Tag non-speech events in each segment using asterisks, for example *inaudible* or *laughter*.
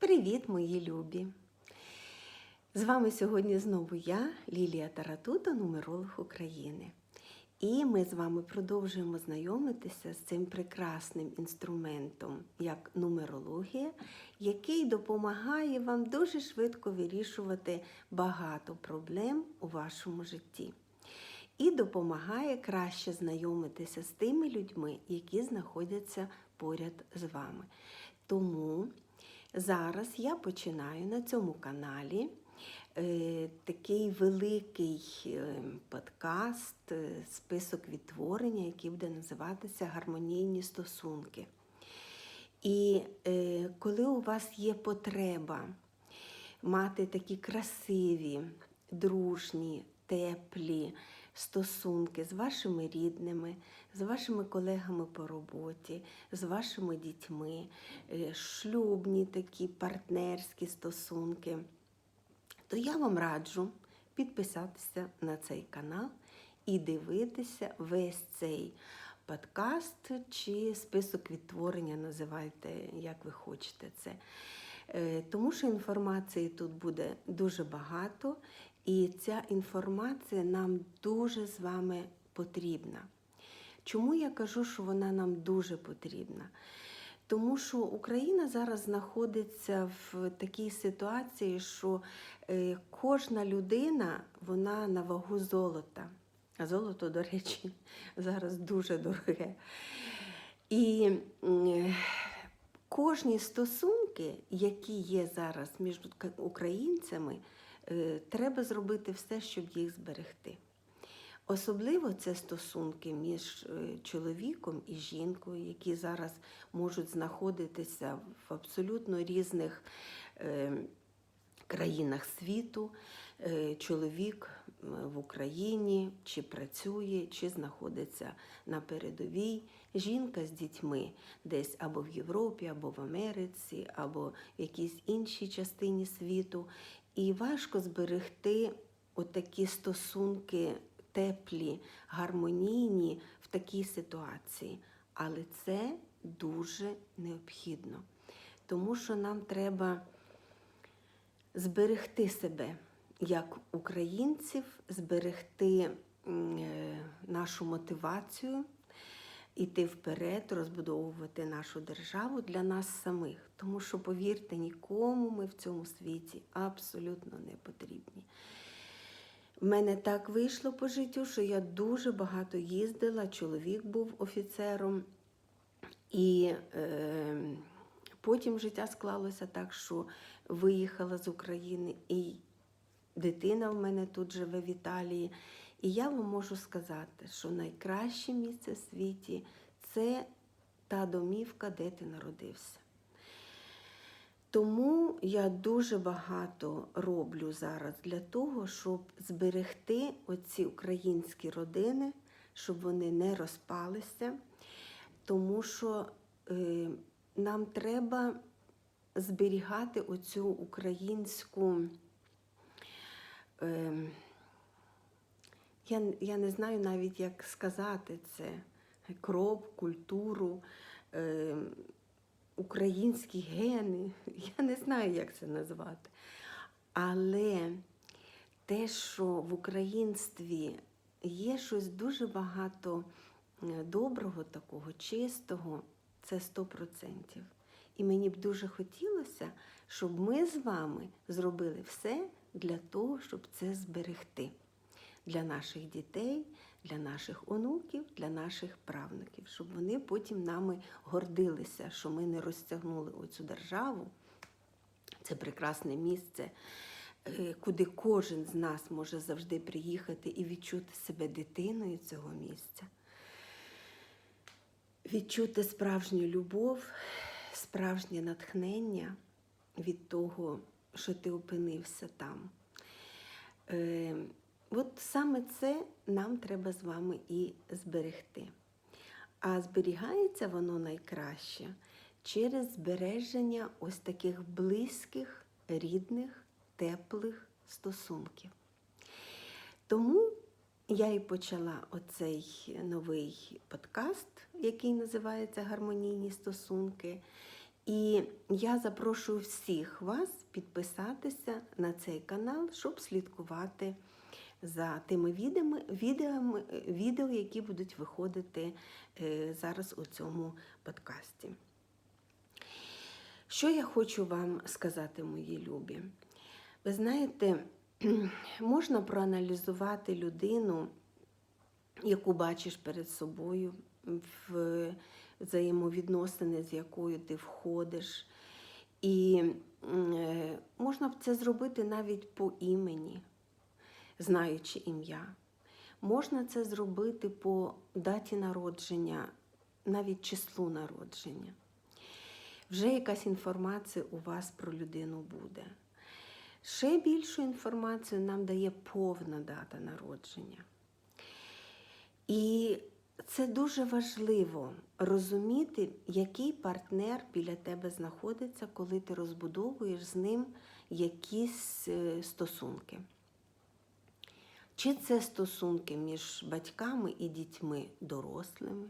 Привіт, мої любі! З вами сьогодні знову я, Лілія Таратута, нумеролог України. І ми з вами продовжуємо знайомитися з цим прекрасним інструментом, як нумерологія, який допомагає вам дуже швидко вирішувати багато проблем у вашому житті. І допомагає краще знайомитися з тими людьми, які знаходяться поряд з вами. Тому зараз я починаю на цьому каналі е, такий великий е, подкаст, е, список відтворення, який буде називатися Гармонійні стосунки. І коли у вас є потреба мати такі красиві, дружні, теплі стосунки з вашими рідними, з вашими колегами по роботі, з вашими дітьми, е, шлюбні такі партнерські стосунки, то я вам раджу підписатися на цей канал і дивитися весь цей подкаст чи список відтворення, називайте, як ви хочете це. Е, Тому що інформації тут буде дуже багато, і ця інформація нам дуже з вами потрібна. Чому я кажу, що вона нам дуже потрібна? Тому що Україна зараз знаходиться в такій ситуації, що е, кожна людина вона на вагу золота. А золото, до речі, *laughs* зараз дуже дороге. І м, кожні стосунки, які є зараз між українцями, е, треба зробити все, щоб їх зберегти. Особливо це стосунки між е, чоловіком і жінкою, які зараз можуть знаходитися в абсолютно різних е, країнах світу. Е, Чоловік в Україні чи працює, чи знаходиться на передовій. Жінка з дітьми десь або в Європі, або в Америці, або в якійсь іншій частині світу. І важко зберегти отакі стосунки теплі, гармонійні в такій ситуації. Але це дуже необхідно, тому що нам треба зберегти себе як українців, зберегти е, нашу мотивацію, іти вперед, розбудовувати нашу державу для нас самих. Тому що, повірте, нікому ми в цьому світі абсолютно не потрібні. В мене так вийшло по життю, що я дуже багато їздила. Чоловік був офіцером, і е, потім життя склалося так, що виїхала з України, і дитина в мене тут живе в Італії. І я вам можу сказати, що найкраще місце в світі це та домівка, де ти народився. Тому я дуже багато роблю зараз для того, щоб зберегти оці українські родини, щоб вони не розпалися, тому що е, нам треба зберігати оцю українську. Е, я, я не знаю навіть, як сказати це, кров, культуру. Е, українські гени, *laughs* я не знаю, як це назвати. Але те, що в українстві є щось дуже багато е, доброго, такого, чистого, це 100%. І мені б дуже хотілося, щоб ми з вами зробили все для того, щоб це зберегти для наших дітей, для наших онуків, для наших правнуків, щоб вони потім нами гордилися, що ми не розтягнули оцю державу. Це прекрасне місце, е, куди кожен з нас може завжди приїхати і відчути себе дитиною цього місця. Відчути справжню любов, справжнє натхнення від того, що ти опинився там. От саме це нам треба з вами і зберегти. А зберігається воно найкраще через збереження ось таких близьких, рідних, теплих стосунків. Тому я і почала оцей новий подкаст, який називається Гармонійні стосунки. І я запрошую всіх вас підписатися на цей канал, щоб слідкувати за тими відео, відео, які будуть виходити е, зараз у цьому подкасті. Що я хочу вам сказати, мої любі? Ви знаєте, *clears throat* можна проаналізувати людину, яку бачиш перед собою, в взаємовідносини, з якою ти входиш. І е, можна це зробити навіть по імені, знаючи ім'я. Можна це зробити по даті народження, навіть числу народження. Вже якась інформація у вас про людину буде. Ще більшу інформацію нам дає повна дата народження. І це дуже важливо розуміти, який партнер біля тебе знаходиться, коли ти розбудовуєш з ним якісь е, стосунки. Чи це стосунки між батьками і дітьми дорослими,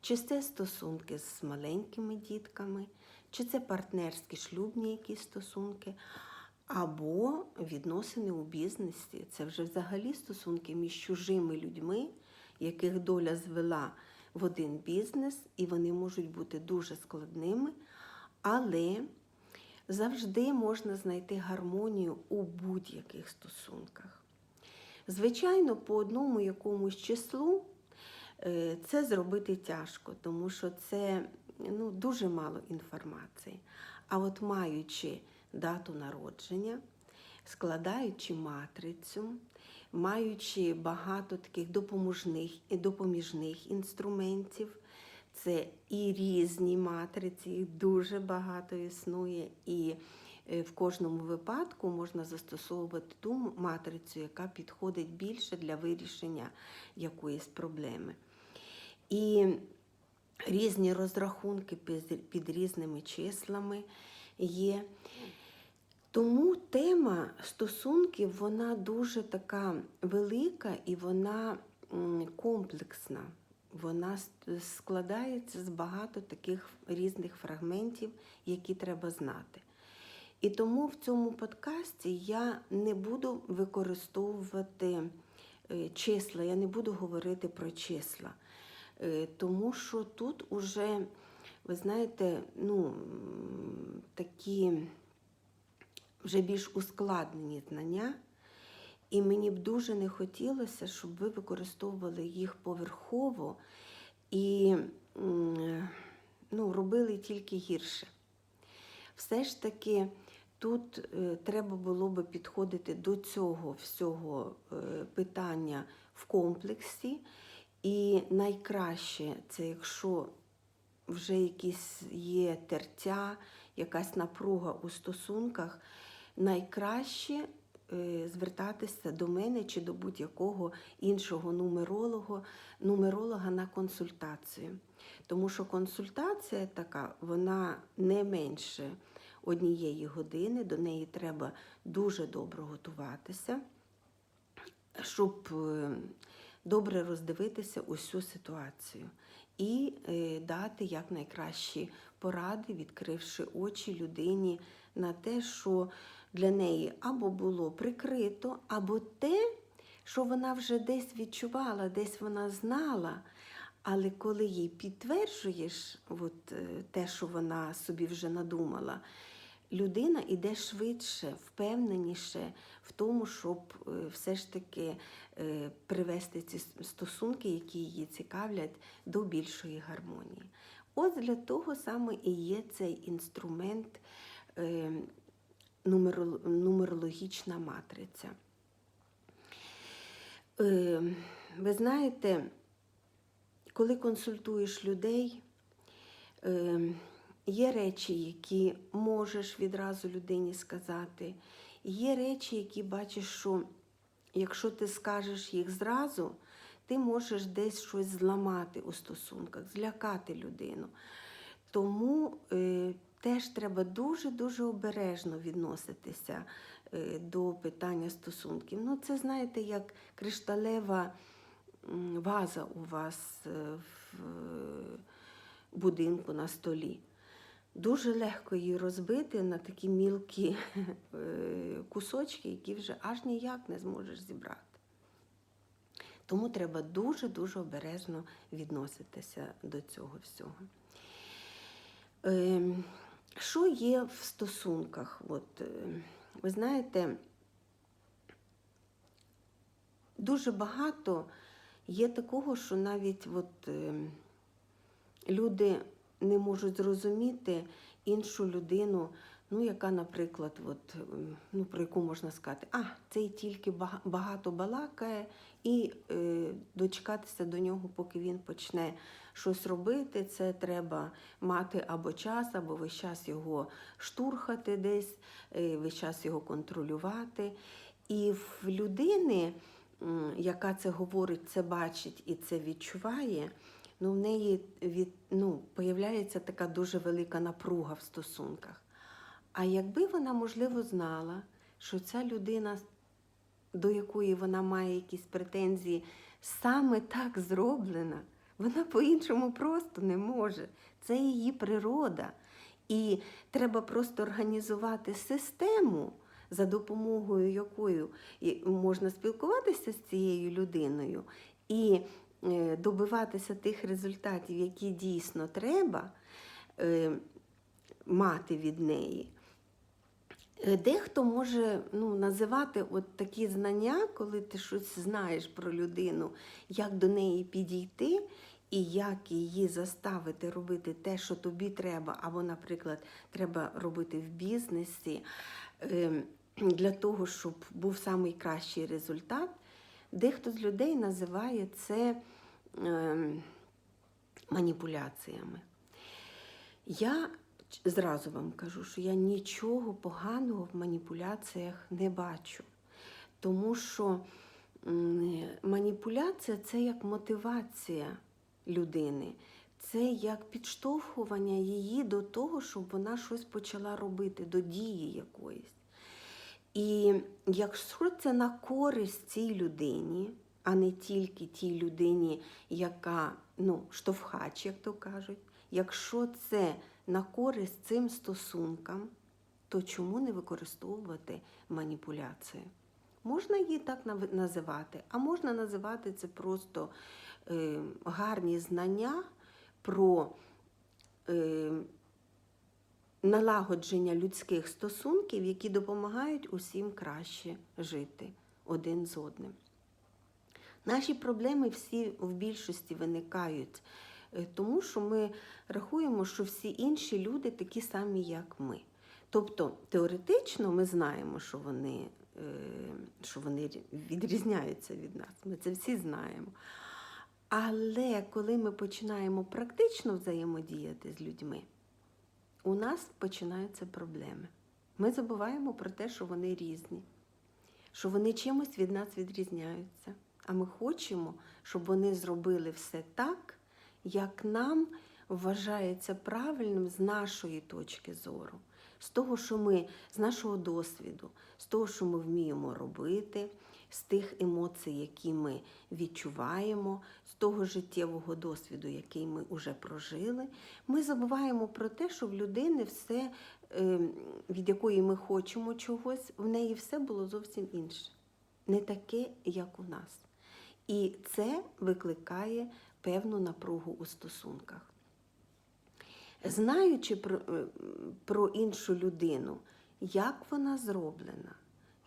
чи це стосунки з маленькими дітками, чи це партнерські шлюбні якісь стосунки, або відносини у бізнесі. Це вже взагалі стосунки між чужими людьми яких доля звела в один бізнес, і вони можуть бути дуже складними, але завжди можна знайти гармонію у будь-яких стосунках. Звичайно, по одному якомусь числу е, це зробити тяжко, тому що це ну, дуже мало інформації. А от маючи дату народження, складаючи матрицю, маючи багато таких допоможних допоміжних інструментів. Це і різні матриці, їх дуже багато існує, і в кожному випадку можна застосовувати ту матрицю, яка підходить більше для вирішення якоїсь проблеми. І різні розрахунки під різними числами є. Тому тема стосунків вона дуже така велика і вона комплексна. Вона складається з багато таких різних фрагментів, які треба знати. І тому в цьому подкасті я не буду використовувати е, числа, я не буду говорити про числа. Е, тому що тут уже, ви знаєте, ну, такі вже більш ускладнені знання, і мені б дуже не хотілося, щоб ви використовували їх поверхово і ну, робили тільки гірше. Все ж таки, тут е, треба було би підходити до цього всього е, питання в комплексі. І найкраще це якщо вже якісь є тертя, якась напруга у стосунках найкраще е, звертатися до мене чи до будь-якого іншого нумеролога, нумеролога на консультацію. Тому що консультація така, вона не менше однієї години, до неї треба дуже добре готуватися, щоб е, добре роздивитися усю ситуацію. І е, дати якнайкращі поради, відкривши очі людині на те, що для неї або було прикрито, або те, що вона вже десь відчувала, десь вона знала. Але коли їй підтверджуєш от, е, те, що вона собі вже надумала, людина йде швидше, впевненіше в тому, щоб е, все ж таки е, привести ці стосунки, які її цікавлять, до більшої гармонії. Ось для того саме і є цей інструмент нумерологічна матриця. Е, ви знаєте, коли консультуєш людей, е, є речі, які можеш відразу людині сказати, є речі, які бачиш, що якщо ти скажеш їх зразу, ти можеш десь щось зламати у стосунках, злякати людину. Тому е, теж треба дуже-дуже обережно відноситися е, до питання стосунків. Ну, це, знаєте, як кришталева ваза у вас е, в будинку на столі. Дуже легко її розбити на такі мілкі *laughs* е, кусочки, які вже аж ніяк не зможеш зібрати. Тому треба дуже-дуже обережно відноситися до цього всього. Ем, Що є в стосунках? От, е, ви знаєте, дуже багато є такого, що навіть от, е, люди не можуть зрозуміти іншу людину, ну, яка, наприклад, от, ну, про яку можна сказати, а, цей тільки багато балакає, і е, дочекатися до нього, поки він почне щось робити, це треба мати або час, або весь час його штурхати десь, е, весь час його контролювати. І в людини, яка це говорить, це бачить і це відчуває, ну, в неї від, ну, появляється така дуже велика напруга в стосунках. А якби вона, можливо, знала, що ця людина, до якої вона має якісь претензії, саме так зроблена, вона по-іншому просто не може. Це її природа. І треба просто організувати систему, за допомогою якої можна спілкуватися з цією людиною і добиватися тих результатів, які дійсно треба е, мати від неї. Е, Дехто може ну, називати от такі знання, коли ти щось знаєш про людину, як до неї підійти і як її заставити робити те, що тобі треба, або, наприклад, треба робити в бізнесі для того, щоб був найкращий результат. Дехто з людей називає це маніпуляціями. Я зразу вам кажу, що я нічого поганого в маніпуляціях не бачу. Тому що маніпуляція це як мотивація людини, це як підштовхування її до того, щоб вона щось почала робити, до дії якоїсь. І якщо це на користь цій людині, а не тільки тій людині, яка ну, штовхач, як то кажуть, якщо це на користь цим стосункам, то чому не використовувати маніпуляцію? Можна її так називати, а можна називати це просто е, гарні знання про е, налагодження людських стосунків, які допомагають усім краще жити один з одним. Наші проблеми всі в більшості виникають, е, тому що ми рахуємо, що всі інші люди такі самі, як ми. Тобто теоретично ми знаємо, що вони, е, що вони відрізняються від нас. Ми це всі знаємо. Але коли ми починаємо практично взаємодіяти з людьми, у нас починаються проблеми. Ми забуваємо про те, що вони різні, що вони чимось від нас відрізняються. А ми хочемо, щоб вони зробили все так, як нам вважається правильним з нашої точки зору, з того, що ми, з нашого досвіду, з того, що ми вміємо робити, з тих емоцій, які ми відчуваємо, з того життєвого досвіду, який ми вже прожили. Ми забуваємо про те, що в людини все, е, від якої ми хочемо чогось, в неї все було зовсім інше, не таке, як у нас. І це викликає певну напругу у стосунках. Знаючи про, е, про іншу людину, як вона зроблена,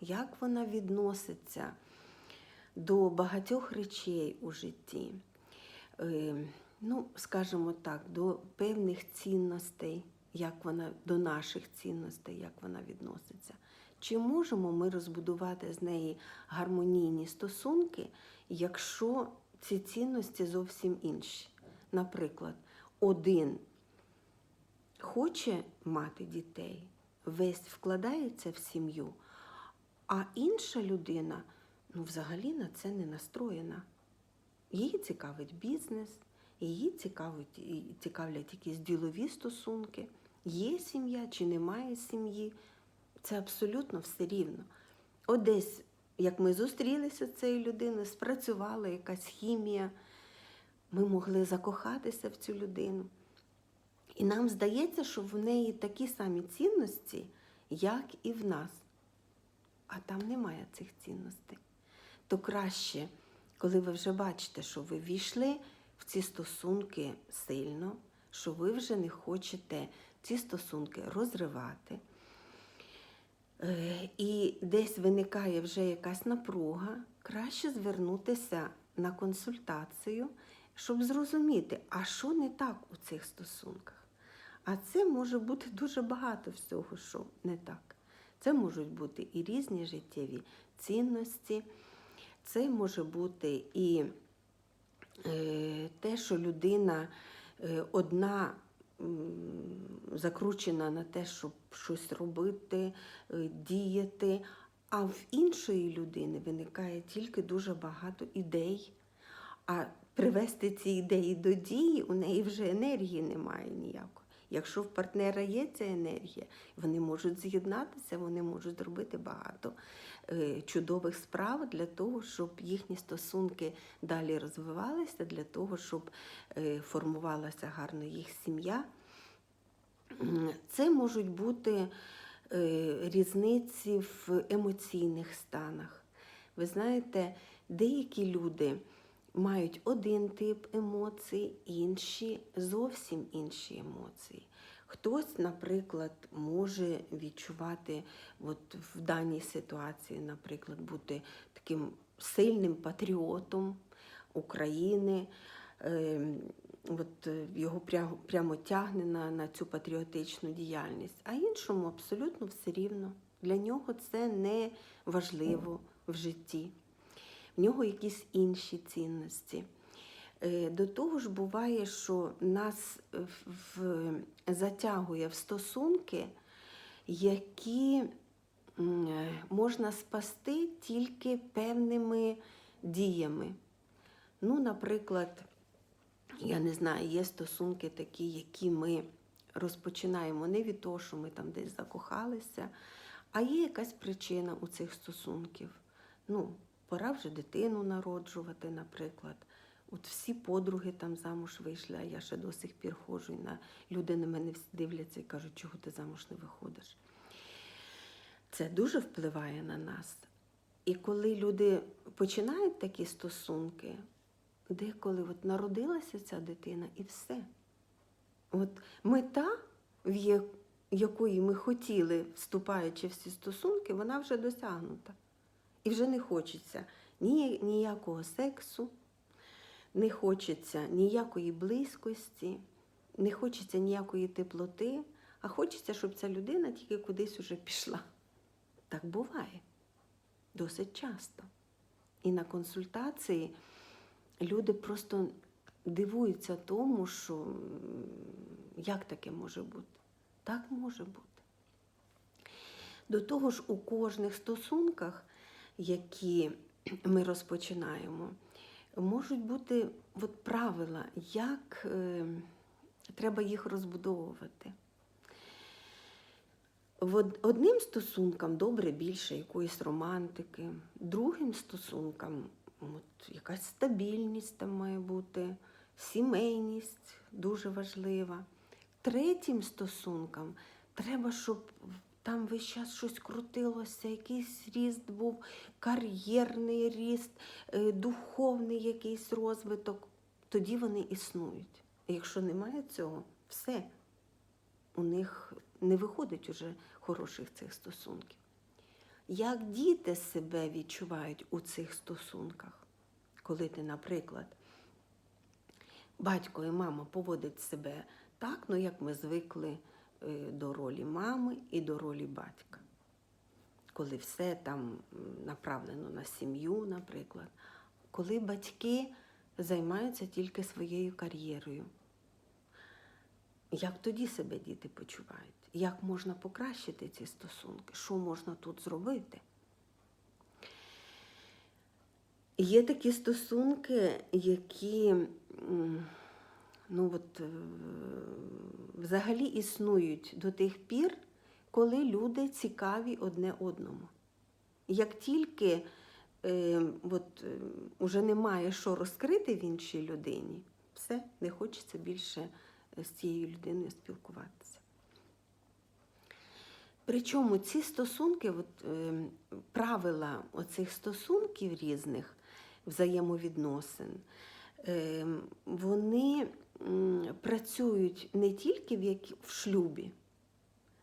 як вона відноситься до багатьох речей у житті, е, ну, скажімо так, до певних цінностей, як вона до наших цінностей, як вона відноситься. Чи можемо ми розбудувати з неї гармонійні стосунки, якщо ці цінності зовсім інші? Наприклад, один хоче мати дітей, весь вкладається в сім'ю, а інша людина ну, взагалі на це не настроєна. Її цікавить бізнес, її цікавить, цікавлять якісь ділові стосунки. Є сім'я чи немає сім'ї. Це абсолютно все рівно. От десь, як ми зустрілися з цією людиною, спрацювала якась хімія, ми могли закохатися в цю людину. І нам здається, що в неї такі самі цінності, як і в нас. А там немає цих цінностей. То краще, коли ви вже бачите, що ви війшли в ці стосунки сильно, що ви вже не хочете ці стосунки розривати. Е, І десь виникає вже якась напруга, краще звернутися на консультацію, щоб зрозуміти, а що не так у цих стосунках. А це може бути дуже багато всього, що не так. Це можуть бути і різні життєві цінності, це може бути і е, те, що людина е, одна закручена на те, щоб щось робити, е, діяти, а в іншої людини виникає тільки дуже багато ідей. А привести ці ідеї до дії, у неї вже енергії немає ніякої. Якщо в партнера є ця енергія, вони можуть з'єднатися, вони можуть зробити багато е, чудових справ для того, щоб їхні стосунки далі розвивалися, для того, щоб е, формувалася гарно їх сім'я. Це можуть бути е, різниці в емоційних станах. Ви знаєте, деякі люди мають один тип емоцій, інші зовсім інші емоції. Хтось, наприклад, може відчувати от в даній ситуації, наприклад, бути таким сильним патріотом України. Е, От його прямо тягне на, на цю патріотичну діяльність, а іншому абсолютно все рівно. Для нього це не важливо в житті в нього якісь інші цінності. Е, До того ж, буває, що нас в- затягує в стосунки, які можна спасти тільки певними діями. Ну, наприклад, я не знаю, є стосунки такі, які ми розпочинаємо не від того, що ми там десь закохалися, а є якась причина у цих стосунків. Ну, пора вже дитину народжувати, наприклад. От всі подруги там замуж вийшли, а я ще до сих пір ходжу, і на люди на мене дивляться і кажуть, чого ти замуж не виходиш. Це дуже впливає на нас. І коли люди починають такі стосунки, деколи от народилася ця дитина і все. От мета, в якої ми хотіли, вступаючи в ці стосунки, вона вже досягнута. І вже не хочеться ні, ніякого сексу, не хочеться ніякої близькості, не хочеться ніякої теплоти, а хочеться, щоб ця людина тільки кудись уже пішла. Так буває досить часто. І на консультації люди просто дивуються тому, що як таке може бути? Так може бути. До того ж, у кожних стосунках, які *clears throat* ми розпочинаємо, можуть бути от правила, як е, треба їх розбудовувати. Одним стосункам добре більше якоїсь романтики, другим стосункам от, якась стабільність там має бути, сімейність дуже важлива. Третім стосункам треба, щоб там весь час щось крутилося, якийсь ріст був, кар'єрний ріст, е, духовний якийсь розвиток. Тоді вони існують. Якщо немає цього, все у них не виходить уже хороших цих стосунків. Як діти себе відчувають у цих стосунках, коли ти, наприклад, батько і мама поводять себе так, ну як ми звикли до ролі мами і до ролі батька. Коли все там направлено на сім'ю, наприклад, коли батьки займаються тільки своєю кар'єрою. Як тоді себе діти почувають? Як можна покращити ці стосунки? Що можна тут зробити? Є такі стосунки, які ну, от, е, взагалі існують до тих пір, коли люди цікаві одне одному. Як тільки е, от, е, уже немає що розкрити в іншій людині, все, не хочеться більше з цією людиною спілкуватися. Причому ці стосунки, от, е, правила оцих стосунків різних взаємовідносин, е, вони працюють не тільки в, які, в шлюбі,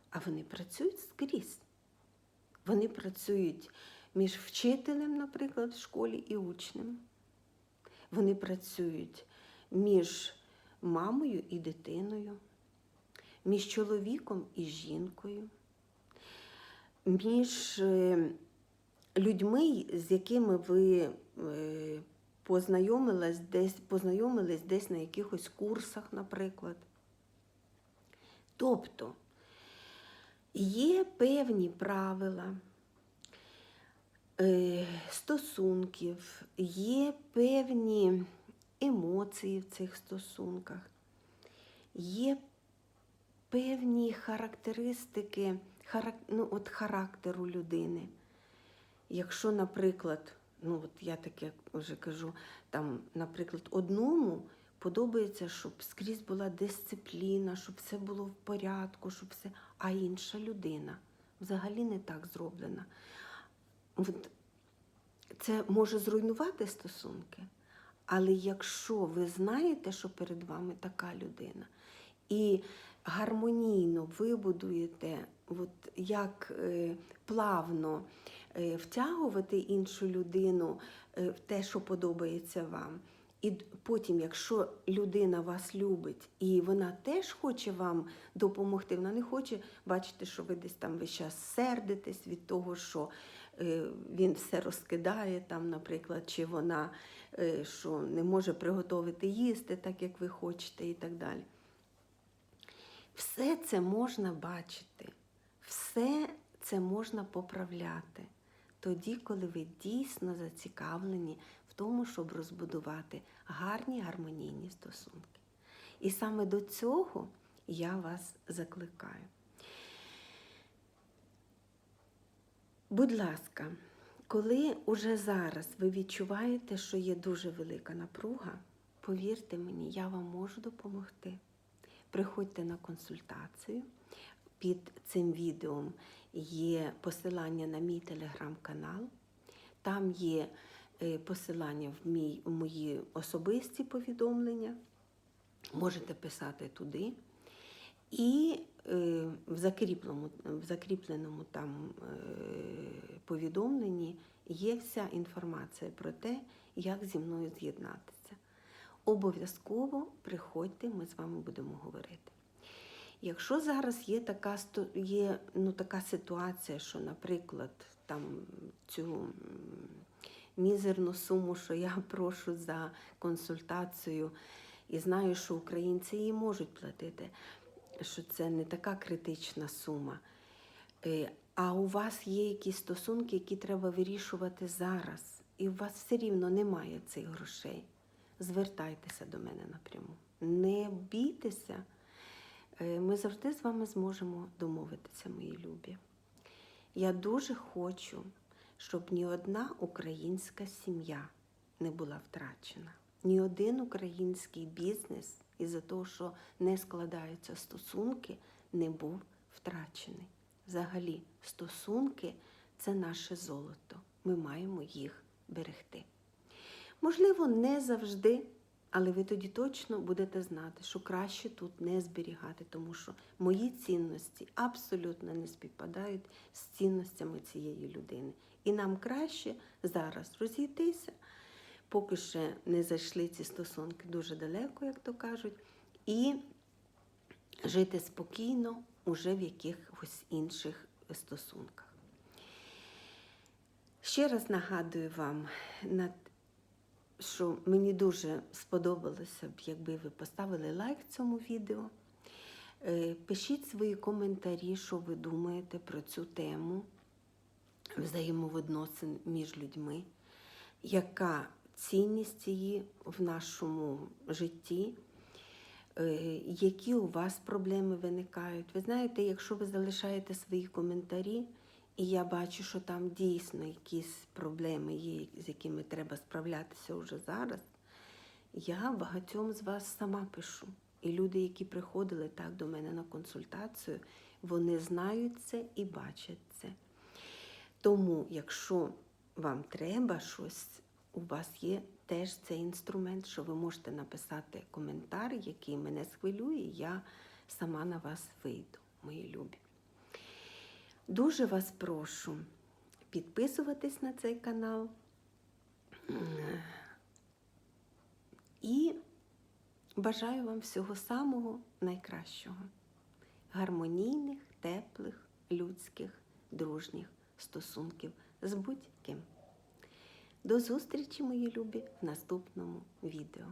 а вони працюють скрізь. Вони працюють між вчителем, наприклад, в школі і учнем. Вони працюють між мамою і дитиною, між чоловіком і жінкою, між е, людьми, з якими ви е, познайомились десь, познайомились десь на якихось курсах, наприклад. Тобто є певні правила е, стосунків, є певні емоції в цих стосунках, є певні характеристики ну, характеру людини. Якщо, наприклад, ну от я таке вже кажу, там, наприклад, одному подобається, щоб скрізь була дисципліна, щоб все було в порядку, щоб все. А інша людина взагалі не так зроблена. От це може зруйнувати стосунки. Але якщо ви знаєте, що перед вами така людина, і гармонійно вибудуєте, от як е, плавно втягувати іншу людину е, в те, що подобається вам. І потім, якщо людина вас любить і вона теж хоче вам допомогти, вона не хоче бачити, що ви десь там весь час сердитесь від того, що е, він все розкидає, там, наприклад, чи вона е, що не може приготувати їсти так, як ви хочете, і так далі. Все це можна бачити, все це можна поправляти тоді, коли ви дійсно зацікавлені в тому, щоб розбудувати гарні гармонійні стосунки. І саме до цього я вас закликаю. Будь ласка, коли уже зараз ви відчуваєте, що є дуже велика напруга, повірте мені, я вам можу допомогти. Приходьте на консультацію. Під цим відео є посилання на мій телеграм-канал. Там є е, посилання в, мій, в мої особисті повідомлення. Можете писати туди. І е, в, закріпленому, в закріпленому там е, повідомленні є вся інформація про те, як зі мною з'єднатися. Обов'язково приходьте, ми з вами будемо говорити. Якщо зараз є така, є, ну, така ситуація, що, наприклад, там цю мізерну суму, що я *laughs* прошу за консультацію, і знаю, що українці її можуть платити, що це не така критична сума. Е, А у вас є якісь стосунки, які треба вирішувати зараз, і у вас все рівно немає цих грошей. Звертайтеся до мене напряму. Не бійтеся. Е, Ми завжди з вами зможемо домовитися, мої любі. Я дуже хочу, щоб ні одна українська сім'я не була втрачена, ні один український бізнес із-за того, що не складаються стосунки, не був втрачений. Взагалі, стосунки це наше золото. Ми маємо їх берегти. Можливо, не завжди, але ви тоді точно будете знати, що краще тут не зберігати, тому що мої цінності абсолютно не співпадають з цінностями цієї людини. І нам краще зараз розійтися, поки ще не зайшли ці стосунки дуже далеко, як то кажуть, і жити спокійно уже в якихось інших стосунках. Ще раз нагадую вам, над що мені дуже сподобалося б, якби ви поставили лайк цьому відео. Е, Пишіть свої коментарі, що ви думаєте про цю тему взаємовідносин між людьми, яка цінність її в нашому житті, е, які у вас проблеми виникають. Ви знаєте, якщо ви залишаєте свої коментарі, і я бачу, що там дійсно якісь проблеми є, з якими треба справлятися вже зараз, я багатьом з вас сама пишу. І люди, які приходили так до мене на консультацію, вони знають це і бачать це. Тому, якщо вам треба щось, у вас є теж цей інструмент, що ви можете написати коментар, який мене схвилює, я сама на вас вийду, мої любі. Дуже вас прошу підписуватись на цей канал. І бажаю вам всього самого найкращого. Гармонійних, теплих, людських, дружніх стосунків з будь-ким. До зустрічі, мої любі, в наступному відео.